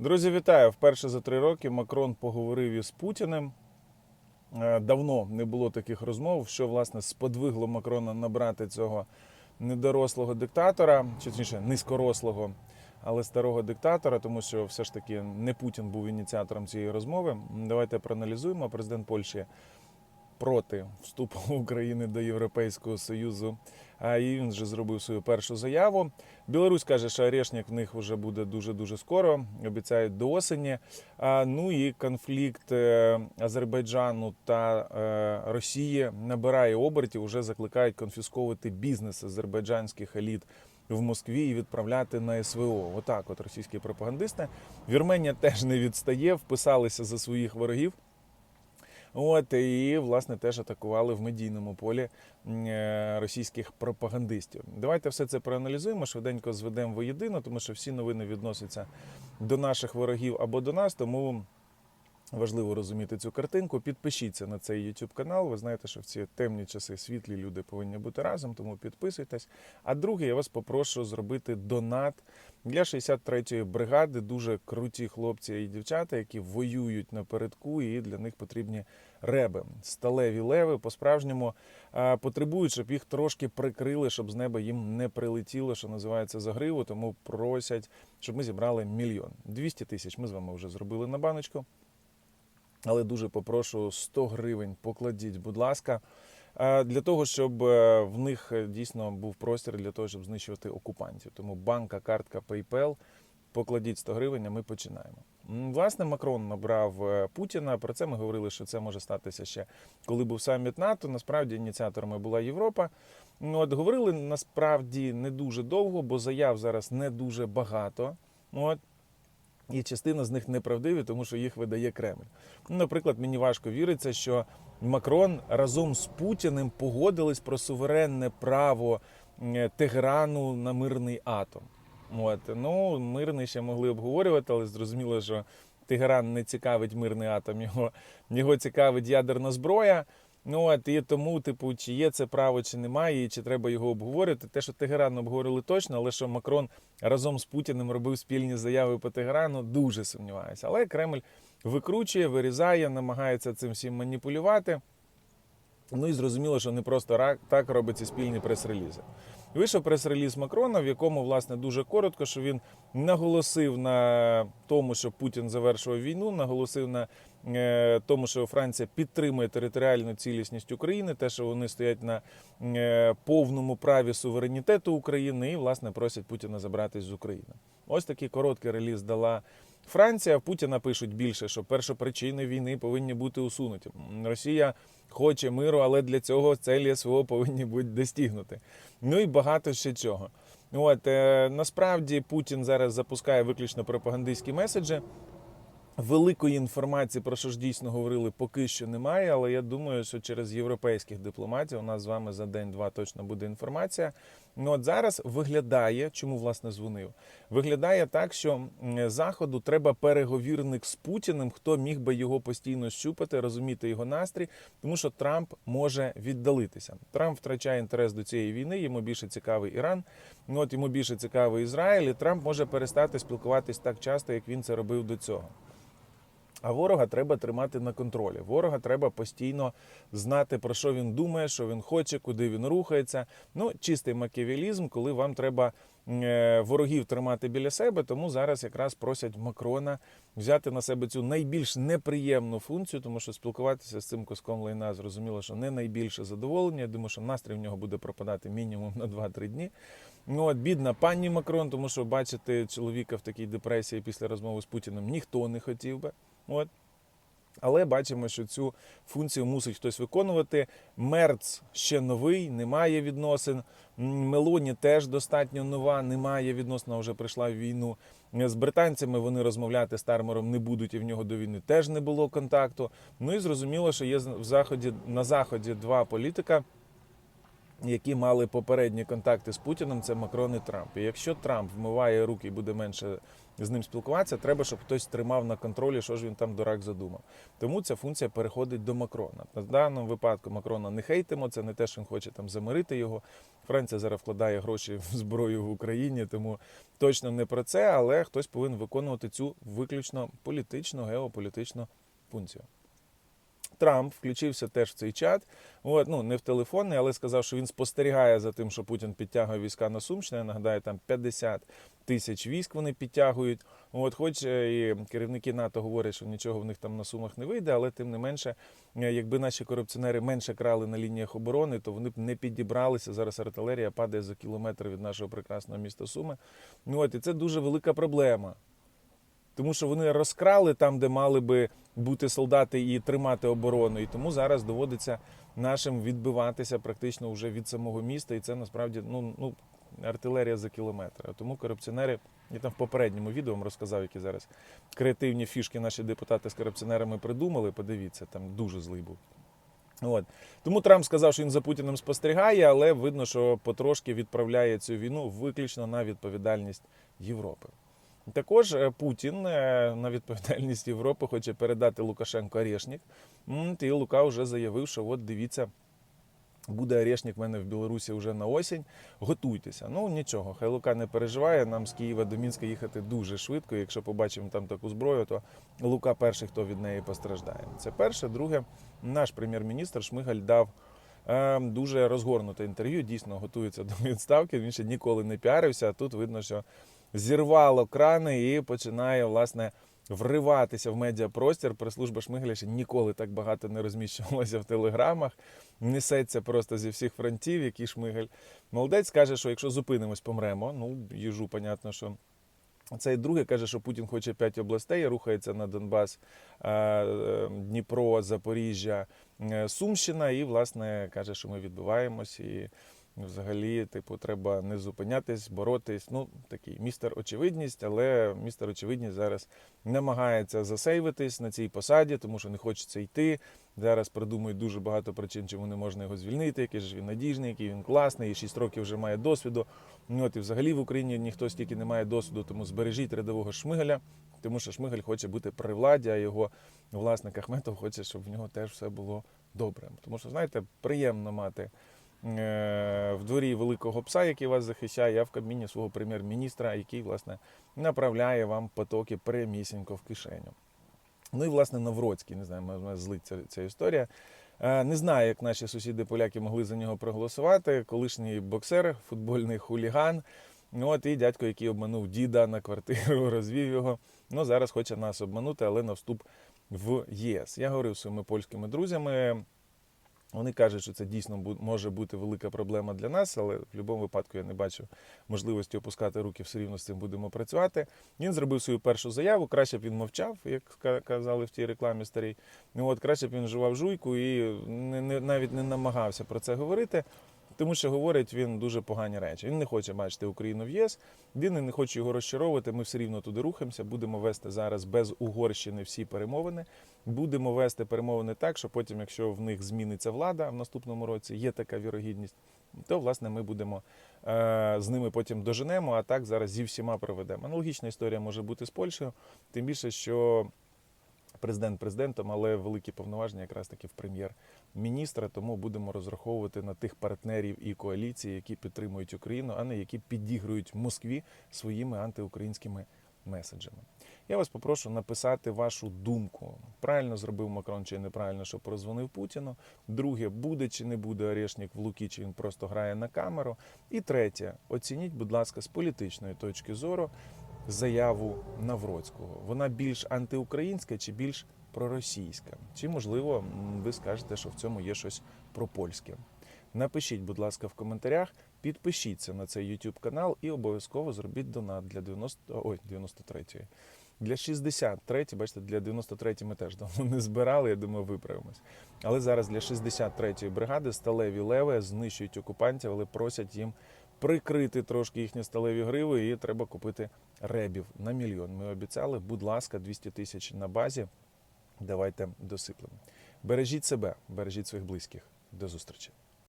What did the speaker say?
Друзі, вітаю! Вперше за три роки Макрон поговорив із Путіним. Е, Давно не було таких розмов, що власне сподвигло Макрона набрати цього недорослого диктатора, чи точніше низькорослого, але старого диктатора, тому що все ж таки не Путін був ініціатором цієї розмови. Давайте проаналізуємо. Президент Польщі проти вступу України до Європейського Союзу. А і він вже зробив свою першу заяву. Білорусь каже, що Орешник в них вже буде дуже дуже скоро. Обіцяють до осені. А, ну і конфлікт е, Азербайджану та е, Росії набирає обертів. Уже закликають конфісковувати бізнес азербайджанських еліт. В Москві і відправляти на СВО. Отак, от російські пропагандисти. Вірменія теж не відстає, вписалися за своїх ворогів. От і власне теж атакували в медійному полі е, російських пропагандистів. Давайте все це проаналізуємо, швиденько зведемо воєдино, тому що всі новини відносяться до наших ворогів або до нас. Тому важливо розуміти цю картинку. Підпишіться на цей YouTube канал. Ви знаєте, що в ці темні часи світлі люди повинні бути разом, тому підписуйтесь. А друге, я вас попрошу зробити донат для 63-ї бригади. Дуже круті хлопці і дівчата, які воюють напередку, і для них потрібні реби. Сталеві леви по-справжньому потребують, щоб їх трошки прикрили, щоб з неба їм не прилетіло, що називається за гриву. Тому просять, щоб ми зібрали мільйон. 200 тисяч ми з вами вже зробили на баночку. Але дуже попрошу 100 гривень покладіть, будь ласка, е, для того, щоб е, в них е, дійсно був простір для того, щоб знищувати окупантів. Тому банка, картка PayPal, покладіть 100 гривень, а ми починаємо. Власне, Макрон набрав Путіна. Про це ми говорили, що це може статися ще коли був саміт НАТО. Насправді ініціаторами була Європа. Ну, От говорили насправді не дуже довго, бо заяв зараз не дуже багато. От, і частина з них неправдиві, тому що їх видає Кремль. Наприклад, мені важко віриться, що Макрон разом з Путіним погодились про суверенне право е, Тегерану на мирний атом. От. Ну, мирний ще могли обговорювати, але зрозуміло, що Тегеран не цікавить мирний атом, його, його цікавить ядерна зброя. Ну от і тому, типу, чи є це право, чи немає, і чи треба його обговорювати. Те, що Тегеран обговорили точно, але що Макрон разом з Путіним робив спільні заяви по Тегерану, дуже сумніваюся. Але Кремль викручує, вирізає, намагається цим всім маніпулювати. Ну і зрозуміло, що не просто так робиться спільні прес-релізи. Вийшов прес-реліз Макрона, в якому, власне, дуже коротко, що він наголосив на тому, що Путін завершував війну, наголосив на е, тому, що Франція підтримує територіальну цілісність України, те, що вони стоять на е, повному праві суверенітету України, і, власне, просять Путіна забратись з України. Ось такий короткий реліз дала Франція. Путіна пишуть більше, що першопричини війни повинні бути усунуті. Росія хоче миру, але для цього цілі СВО повинні бути достигнути. Ну і багато ще чого. От е, насправді Путін зараз запускає виключно пропагандистські меседжі. Великої інформації про що ж дійсно говорили, поки що немає. Але я думаю, що через європейських дипломатів у нас з вами за день-два точно буде інформація. Ну от зараз виглядає, чому власне дзвонив. Виглядає так, що заходу треба переговірник з Путіним, хто міг би його постійно щупати, розуміти його настрій, тому що Трамп може віддалитися. Трамп втрачає інтерес до цієї війни. Йому більше цікавий Іран. Ну от йому більше цікавий Ізраїль. і Трамп може перестати спілкуватись так часто, як він це робив до цього. А ворога треба тримати на контролі. Ворога треба постійно знати, про що він думає, що він хоче, куди він рухається. Ну, чистий макіавілізм, коли вам треба е, ворогів тримати біля себе. Тому зараз якраз просять Макрона взяти на себе цю найбільш неприємну функцію, тому що спілкуватися з цим куском лайна зрозуміло, що не найбільше задоволення. Я думаю, що настрій в нього буде пропадати мінімум на 2-3 дні. Ну от бідна пані Макрон, тому що бачити чоловіка в такій депресії після розмови з Путіним ніхто не хотів би. От. Але бачимо, що цю функцію мусить хтось виконувати. Мерц ще новий, немає відносин. Мелоні теж достатньо нова, немає відносин, вже прийшла в війну. З британцями вони розмовляти з Тармором не будуть, і в нього до війни теж не було контакту. Ну і зрозуміло, що є в заході на заході два політика. Які мали попередні контакти з Путіним, це Макрон і Трамп. І якщо Трамп вмиває руки і буде менше з ним спілкуватися, треба, щоб хтось тримав на контролі, що ж він там дурак задумав. Тому ця функція переходить до Макрона. В даному випадку Макрона не хейтимо, це не те, що він хоче там замирити його. Франція зараз вкладає гроші в зброю в Україні, тому точно не про це, але хтось повинен виконувати цю виключно політичну, геополітичну функцію. Трамп включився теж в цей чат. От, ну, не в телефонний, але сказав, що він спостерігає за тим, що Путін підтягує війська на Сумщину. Я нагадаю, там 50 тисяч військ вони підтягують. От, хоч е, і керівники НАТО говорять, що нічого в них там на сумах не вийде, але тим не менше, е, якби наші корупціонери менше крали на лініях оборони, то вони б не підібралися. Зараз артилерія падає за кілометр від нашого прекрасного міста Суми. Ну, от, і це дуже велика проблема. Тому що вони розкрали там, де мали би бути солдати і тримати оборону. І тому зараз доводиться нашим відбиватися практично вже від самого міста. І це насправді ну, ну, артилерія за кілометр. Тому корупціонери, я там в попередньому відео вам розказав, які зараз креативні фішки наші депутати з корупціонерами придумали. Подивіться, там дуже злий був. От. Тому Трамп сказав, що він за Путіним спостерігає, але видно, що потрошки відправляє цю війну виключно на відповідальність Європи. Також е, Путін е, на відповідальність Європи хоче передати Лукашенко Орешник. І Лука вже заявив, що от дивіться, буде Орешник в мене в Білорусі вже на осінь. Готуйтеся. Ну нічого, хай Лука не переживає. Нам з Києва до Мінська їхати дуже швидко. Якщо побачимо там таку зброю, то Лука перший, хто від неї постраждає. Це перше. Друге, наш прем'єр-міністр Шмигаль дав. е, Дуже розгорнуте інтерв'ю, дійсно готується до відставки. Він ще ніколи не піарився. А тут видно, що зірвало крани і починає власне вриватися в медіапростір. Прес-служба Шмигаля ще ніколи так багато не розміщувалася в телеграмах. Несеться просто зі всіх фронтів, який Шмигаль. Молодець каже, що якщо зупинимось, помремо. Ну, їжу, понятно, що. Цей другий каже, що Путін хоче п'ять областей, рухається на Донбас, е, е, Дніпро, Запоріжжя, е, Сумщина, і, власне, каже, що ми відбиваємось. І взагалі, типу, треба не зупинятись, боротись. Ну, такий містер очевидність, але містер очевидність зараз намагається засейвитись на цій посаді, тому що не хочеться йти. Зараз придумують дуже багато причин, чому не можна його звільнити, який ж він надіжний, який він класний, і 6 років вже має досвіду. Ну, от і взагалі в Україні ніхто стільки не має досвіду, тому збережіть рядового Шмигаля, тому що Шмигаль хоче бути при владі, а його власник Ахметов хоче, щоб в нього теж все було добре. Тому що, знаєте, приємно мати в дворі великого пса, який вас захищає, а в кабміні свого прем'єр-міністра, який, власне, направляє вам потоки прямісінько в кишеню. Ну і власне Навроцький, не знаю, мене злить ця, ця історія. Е, Не знаю, як наші сусіди поляки могли за нього проголосувати. Колишній боксер, футбольний хуліган. От і дядько, який обманув діда на квартиру, розвів його. Ну зараз хоче нас обманути, але на вступ в ЄС. Я говорив з своїми польськими друзями. Вони кажуть, що це дійсно може бути велика проблема для нас, але в будь-якому випадку я не бачу можливості опускати руки, все рівно з цим будемо працювати. Він зробив свою першу заяву. Краще б він мовчав, як казали в тій рекламі старій. Ну от краще б він жував жуйку і не, не, навіть не намагався про це говорити. Тому що говорить він дуже погані речі. Він не хоче бачити Україну в ЄС, він не хоче його розчаровувати. Ми все рівно туди рухаємося. Будемо вести зараз без Угорщини всі перемовини. Будемо вести перемовини так, що потім, якщо в них зміниться влада в наступному році, є така вірогідність, то власне ми будемо е, з ними потім доженемо. А так зараз зі всіма проведемо. Аналогічна історія може бути з Польщею, тим більше, що президент президентом, але великі повноваження якраз таки в прем'єр-міністра. Тому будемо розраховувати на тих партнерів і коаліції, які підтримують Україну, а не які підігрують Москві своїми антиукраїнськими меседжами. Я вас попрошу написати вашу думку. Правильно зробив Макрон чи неправильно, що прозвонив Путіну. Друге, буде чи не буде Орешник в Лукі, чи він просто грає на камеру. І третє, оцініть, будь ласка, з політичної точки зору заяву Навроцького. Вона більш антиукраїнська чи більш проросійська? Чи можливо ви скажете, що в цьому є щось пропольське? Напишіть, будь ласка, в коментарях, підпишіться на цей YouTube канал і обов'язково зробіть донат для 90, ой, 93-ї. Для 63, бачите, для 93-ї ми теж давно не збирали, я думаю, виправимось. Але зараз для 63-ї бригади сталеві леви знищують окупантів, але просять їм прикрити трошки їхні сталеві гриви, і треба купити ребів на мільйон. Ми обіцяли, будь ласка, 200 тисяч на базі. Давайте досиплемо. Бережіть себе, бережіть своїх близьких. До зустрічі.